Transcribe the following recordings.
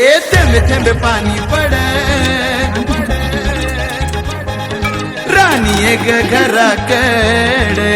ए थेंबे थेंबे पाणी पड। राणी एक घराकडे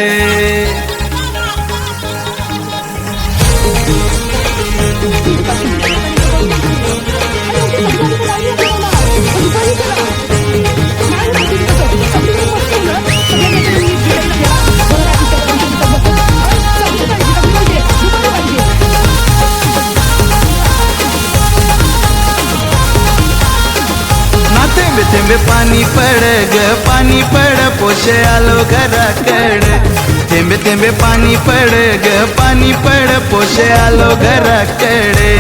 ना थेंबे थेंबे पाणी पड ग पाणी पड पोशे आलो घराकड थेंबे थेंबे पाणी पड ग पानी पड पोशे आलो घराकडे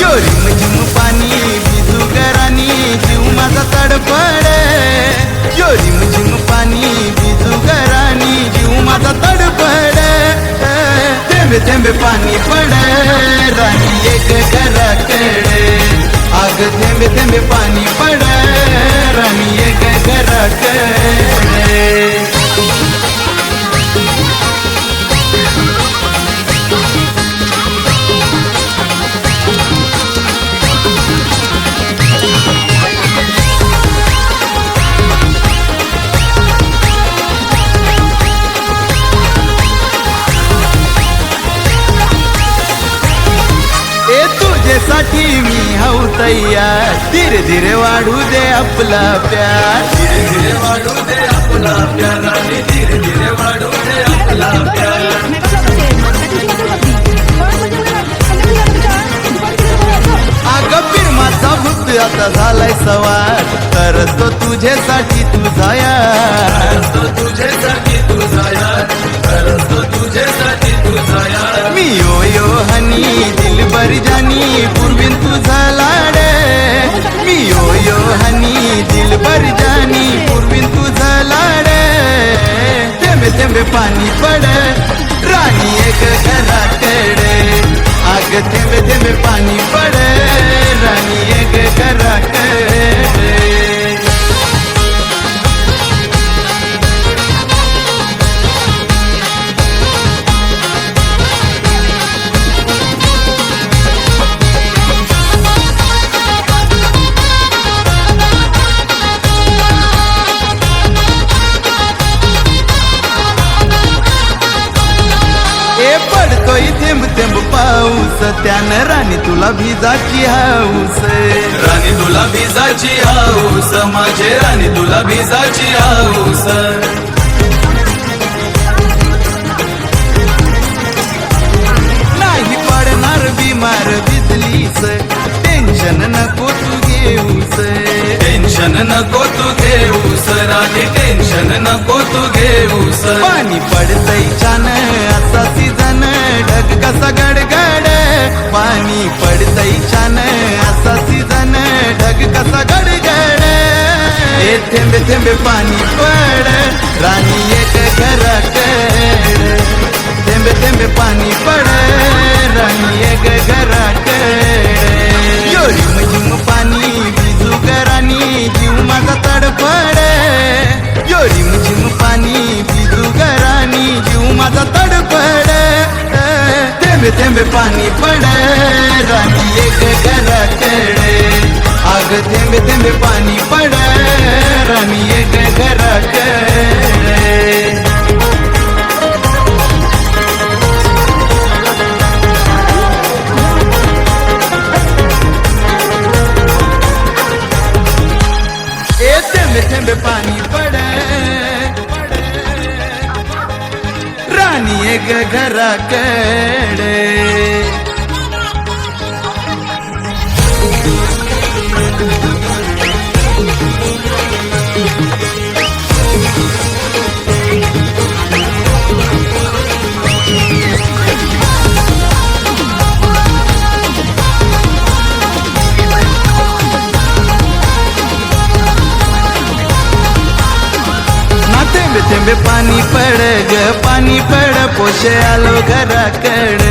योरी मजिम पाणी बिजू घरानी, जीव माझा तडपड योरी मजिम पाणी बिजू घरानी, जीव माझा तडपड थेंबे थेंबे पाणी पड राणी एक घराकडे आग थेंबे थेंबे पाणी पड. राणी एक घराकडे तुझ्यासाठी मी तयार. धीरे धीरे वाढू दे आपला प्यार. धीरे धीरे वाढू दे आपला प्यार धीरे धीरे वाढू दे आपला प्यार. अगं भूत आता झालाय सवार. तरच तो तुझ्यासाठी तुझा यार तो तुझ्यासाठी तुझा यार दिल बर पडतोय थेंब थेंब पाऊस. त्यानं राणी तुला भिजाची हाऊस. राणी तुला भिजाची हाऊस. माझे राणी तुला भिजाची हाऊस. नाही पडणार बिमार भिजलीस टेन्शन नको तू घेऊस. टेन्शन नको तू घेऊस. राणी टेन्शन नको तू घेऊस. पाणी पडतय छान असा सीजन. ढग कसा गडगड पाणी पडतय छान, असा सीज़न, ढग कसा गडगड थेंबे थेंबे पाणी पड राणी एक घराकड थेंबे थेंबे पाणी पड। थेंबे थेंबे पाणी पड राणी एक घराकडे आग थेंबे थेंबे पाणी पड राणी एक ए थेंबे थेंबे पाणी पड राणी एक घराकडे थेंबे पाणी पड ग पाणी पड पोशे आलो घराकड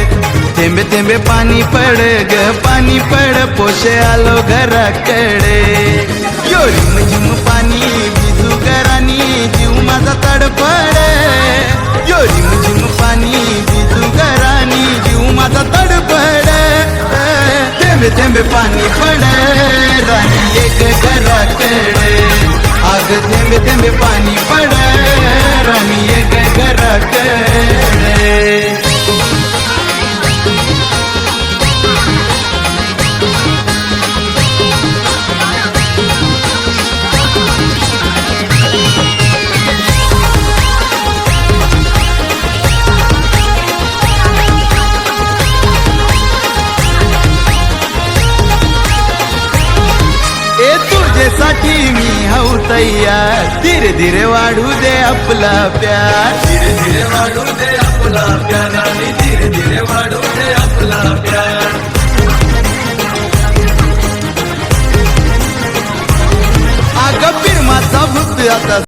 थेंबे थेंबे पाणी पड ग पाणी पड पोशे आलो घराकडे योरी मजिम पाणी बिजू घरानी, जीव माझा तडपड योरी मजिम पाणी बिजू घरानी, जीव माझा तडपड थेंबे थेंबे पाणी पड, राणी एक घराकडे आग थेंबे थेंबे पाणी पड तुझ्यासाठी मी हाऊ तयार धीरे धीरे वाढू दे आपला प्यार. धीरे धीरे वाढू दे आपला प्यार आणि धीरे धीरे वाढू दे आपला प्यार. अग फिरमाचा भूत आता